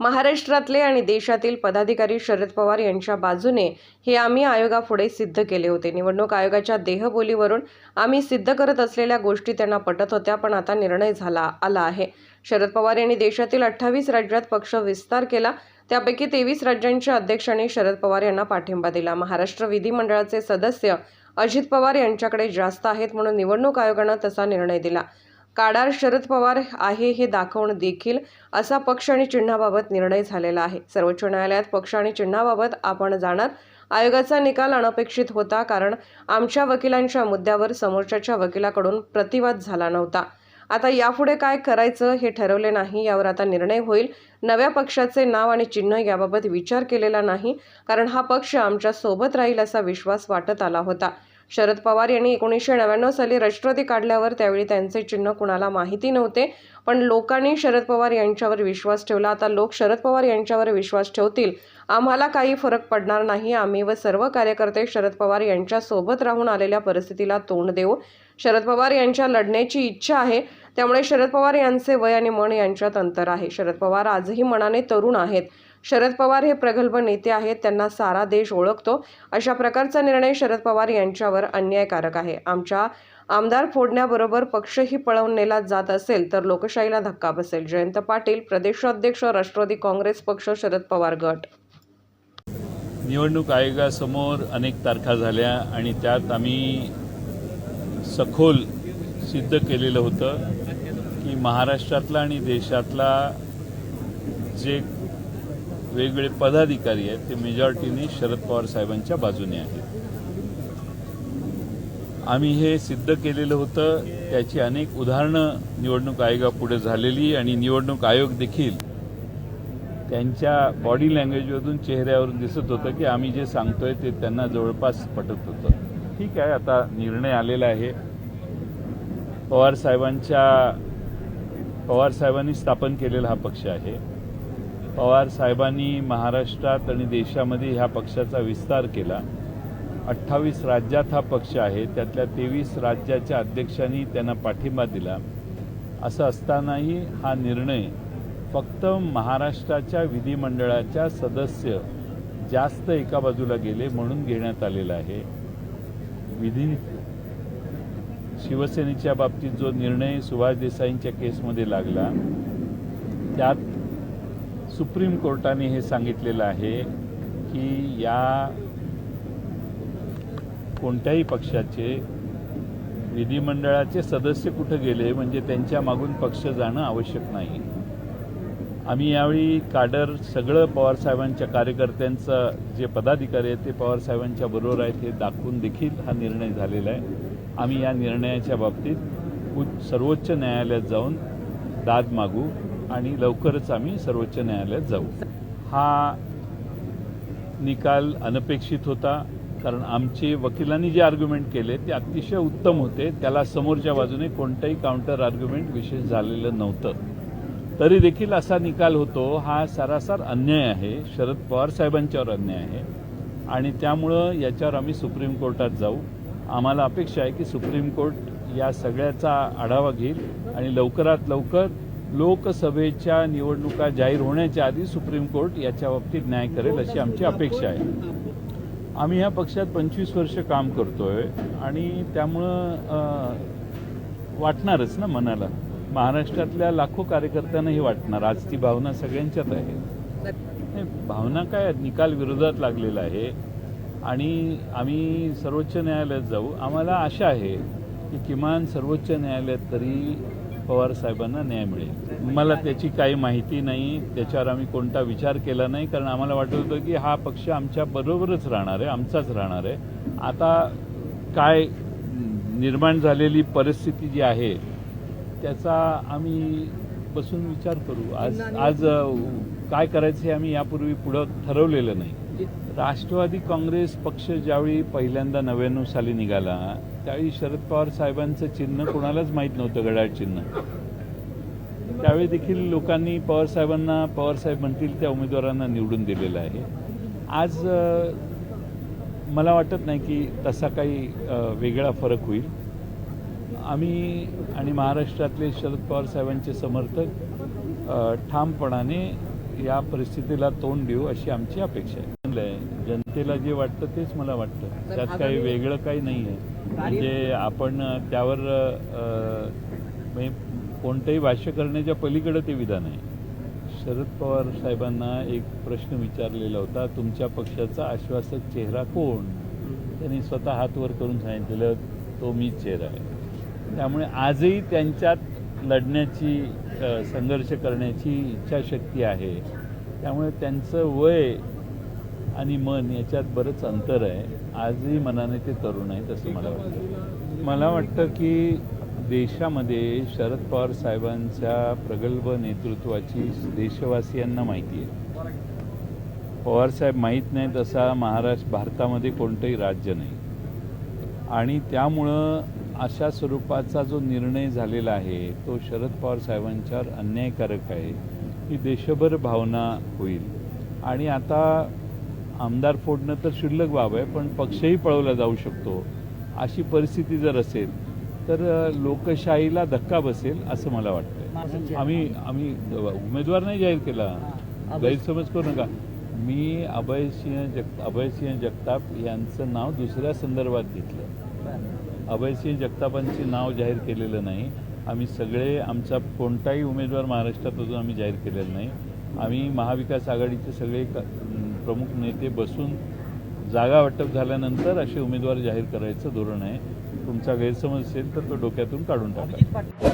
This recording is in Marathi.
महाराष्ट्रातले आणि देशातील पदाधिकारी शरद पवार यांच्या बाजूने हे आम्ही आयोगापुढे सिद्ध केले होते. निवडणूक आयोगाच्या देहबोलीवरून आम्ही सिद्ध करत असलेल्या गोष्टी त्यांना पटत होत्या पण आता निर्णय झाला आला आहे. शरद पवार यांनी देशातील अठ्ठावीस राज्यात पक्ष विस्तार केला. त्यापैकी तेवीस राज्यांच्या अध्यक्षांनी शरद पवार यांना पाठिंबा दिला. महाराष्ट्र विधिमंडळाचे सदस्य अजित पवार यांच्याकडे जास्त आहेत म्हणून निवडणूक आयोगानं तसा निर्णय दिला. काडार शरद पवार आहे हे दाखवणं देखील असा पक्ष आणि चिन्हाबाबत निर्णय झालेला आहे. सर्वोच्च न्यायालयात पक्ष आणि चिन्हाबाबत आपण जाणार. आयोगाचा निकाल अनपेक्षित होता कारण आमच्या वकिलांच्या मुद्द्यावर समोरच्याच्या वकिलाकडून प्रतिवाद झाला नव्हता. आता यापुढे काय करायचं हे ठरवले नाही यावर आता निर्णय होईल. नव्या पक्षाचे नाव आणि चिन्ह याबाबत विचार केलेला नाही कारण हा पक्ष आमच्यासोबत राहील असा विश्वास वाटत आला होता. शरद पवार यांनी एकोणीसशे नव्याण्णव साली राष्ट्रवादी काढल्यावर त्यावेळी त्यांचे चिन्ह कुणाला माहिती नव्हते. पण लोकांनी शरद पवार यांच्यावर विश्वास ठेवला. आता लोक शरद पवार यांच्यावर विश्वास ठेवतील. आम्हाला काही फरक पडणार नाही. आम्ही व सर्व कार्यकर्ते शरद पवार यांच्या सोबत राहून आलेल्या परिस्थितीला तोंड देऊ. शरद पवार यांच्या लढण्याची इच्छा आहे. त्यामुळे शरद पवार यांचे वय आणि मन यांच्यात अंतर आहे. शरद पवार आजही मनाने तरुण आहेत. शरद पवार हे प्रगल्भ नेते आहेत त्यांना सारा देश ओळखतो. अशा प्रकारचा निर्णय शरद पवार यांच्यावर अन्यायकारक आहे. आमच्या आमदार फोडण्याबरोबर पक्षही पळवून नेला जात असेल तर लोकशाहीला धक्का बसेल. जयंत पाटील प्रदेशाध्यक्ष राष्ट्रवादी काँग्रेस पक्ष शरद पवार गट. निवडणूक आयोगासमोर अनेक तारखा झाल्या आणि त्यात आम्ही सखोल सिद्ध केलेलं होतं की महाराष्ट्रातला आणि देशातला जे वेगवेगळे पदाधिकारी आहेत ते मेजॉरिटीने शरद पवार साहेबांच्या बाजूने आहेत. आम्ही हे सिद्ध केलेलं होतं त्याची अनेक उदाहरणं निवडणूक आयोगापुढे झालेली आणि निवडणूक आयोग देखील त्यांच्या बॉडी लँग्वेजमधून चेहऱ्यावरून दिसत होतं की आम्ही जे सांगतोय ते त्यांना जवळपास पटत होतं. ठीक आहे आता निर्णय आलेला आहे. पवार साहेबांच्या पवार साहेबांनी स्थापन केलेला हा पक्ष आहे. पवार साहेबांनी महाराष्ट्रात आणि देशामध्ये ह्या पक्षाचा विस्तार केला. अठ्ठावीस राज्यात हा पक्ष आहे. त्यातल्या तेवीस राज्याच्या अध्यक्षांनी त्यांना पाठिंबा दिला. असं असतानाही हा निर्णय फक्त महाराष्ट्राच्या विधिमंडळाच्या सदस्य जास्त एका बाजूला गेले म्हणून घेण्यात आलेला आहे. विधी शिवसेनेच्या बाबतीत जो निर्णय सुभाष देसाईंच्या केसमध्ये लागला त्यात सुप्रीम कोर्टाने हे सांगितलेलं आहे की या कोणत्याही पक्षाचे विधिमंडळाचे सदस्य कुठं गेले म्हणजे त्यांच्या मागून पक्ष जाणं आवश्यक नाही. आम्ही यावेळी काडर सगळं पवारसाहेबांच्या कार्यकर्त्यांचं जे पदाधिकारी आहेत ते पवारसाहेबांच्या बरोबर आहेत हे दाखवून देखील हा निर्णय झालेला आहे. आम्ही या निर्णयाच्या बाबतीत उच्च सर्वोच्च न्यायालयात जाऊन दाद मागू. आणि लवकरच आम्ही सर्वोच्च न्यायालयात जाऊ. हा निकाल अनपेक्षित होता कारण आमचे वकिलांनी जे आर्ग्युमेंट केले ते अतिशय उत्तम होते. त्याला समोरच्या बाजूने कोणतंही काउंटर आर्ग्युमेंट विशेष झालेलं नव्हतं. तरी देखील असा निकाल होतो. हा सरासर अन्याय आहे. शरद पवार साहेबांच्यावर अन्याय आहे. आणि त्यामुळं याच्यावर आम्ही सुप्रीम कोर्टात जाऊ. आम्हाला अपेक्षा आहे की सुप्रीम कोर्ट या सगळ्याचा आढावा घेईल आणि लवकरात लवकर लोकसभेच्या निवडणुका जाहीर होण्याच्या आधी सुप्रीम कोर्ट याच्या बाबतीत न्याय करेल अशी आमची अपेक्षा आहे. आम्ही ह्या पक्षात पंचवीस वर्ष काम करतोय आणि त्यामुळं वाटणारच ना मनाला. महाराष्ट्रातल्या लाखो कार्यकर्त्यांना हे वाटणार. आज ती भावना सगळ्यांच्यात आहे. भावना काय? निकाल विरोधात लागलेला आहे. आणि आम्ही सर्वोच्च न्यायालयात जाऊ. आम्हाला आशा आहे की किमान सर्वोच्च न्यायालयात तरी पवार साहेबांना न्याय मिळेल. मला त्याची काही माहिती नाही त्याच्यावर आम्ही कोणता विचार केला नाही कारण आम्हाला वाटत होतं की हा पक्ष आमच्या बरोबरच राहणार आहे आमचाच राहणार आहे. आता काय निर्माण झालेली परिस्थिती जी आहे त्याचा आम्ही बसून विचार करू. आज आज काय करायचं हे आम्ही यापूर्वी पुढं ठरवलेलं नाही. राष्ट्रवादी काँग्रेस पक्ष ज्यावेळी पहिल्यांदा नव्याण्णव साली निघाला त्यावेळी शरद पवार साहेबांचं चिन्ह कोणालाच माहीत नव्हतं घड्याळ चिन्ह. त्यावेळी देखील लोकांनी पवार साहेबांना पवार साहेब म्हणतील त्या उमेदवारांना निवडून दिलेलं आहे. आज मला वाटत नाही की तसा काही वेगळा फरक होईल. आम्ही आणि महाराष्ट्रातले शरद पवार साहेबांचे समर्थक ठामपणाने या परिस्थितीला तोंड देऊ अशी आमची अपेक्षा आहे. चांगलं आहे. जनतेला जे वाटतं तेच मला वाटतं. त्यात काही वेगळं काही नाही आहे. म्हणजे आपण त्यावर कोणतंही भाष्य करण्याच्या पलीकडे ते विधान आहे. शरद पवार साहेबांना एक प्रश्न विचारलेला होता तुमच्या पक्षाचा आश्वासक चेहरा कोण? त्यांनी स्वतः हात वर करून सांगितलेलं तो मीच चेहरा आहे. त्यामुळे आजही त्यांच्यात लढण्याची संघर्ष करण्याची इच्छाशक्ती आहे. त्यामुळे त्यांचं वय आणि मन याच्यात बरंच अंतर आहे. आजही मनाने ते तरुण आहेत असं मला वाटतं. मला वाटतं की देशामध्ये शरद पवार साहेबांच्या प्रगल्भ नेतृत्वाची देशवासियांना माहिती आहे. पवारसाहेब माहीत नाहीत असा महाराष्ट्र भारतामध्ये कोणतंही राज्य नाही. आणि त्यामुळं अशा स्वरूपाचा जो निर्णय झालेला आहे तो शरद पवार साहेबांच्यावर अन्यायकारक आहे ही देशभर भावना होईल. आणि आता आमदार फोडणं तर शिल्लक बाब आहे पण पक्षही पळवला जाऊ शकतो. अशी परिस्थिती जर असेल तर लोकशाहीला धक्का बसेल असं मला वाटतं आम्ही आम्ही उमेदवार नाही जाहीर केला. गैरसमज करू नका. मी अभयसिंह जग अभयसिंह जगताप यांचं नाव दुसऱ्या संदर्भात घेतलं. अभयसिंह जगतापांचे नाव जाहीर केलेलं नाही. आम्ही सगळे आमचा कोणताही उमेदवार महाराष्ट्रात अजून आम्ही जाहीर केलेला नाही. आम्ही महाविकास आघाडीचे सगळे प्रमुख नेते बसून जागा वाटप झाल्यानंतर असे उमेदवार जाहीर करायचं धोरण आहे. तुमचा गैरसमज असेल तर तो डोक्यातून काढून टाका.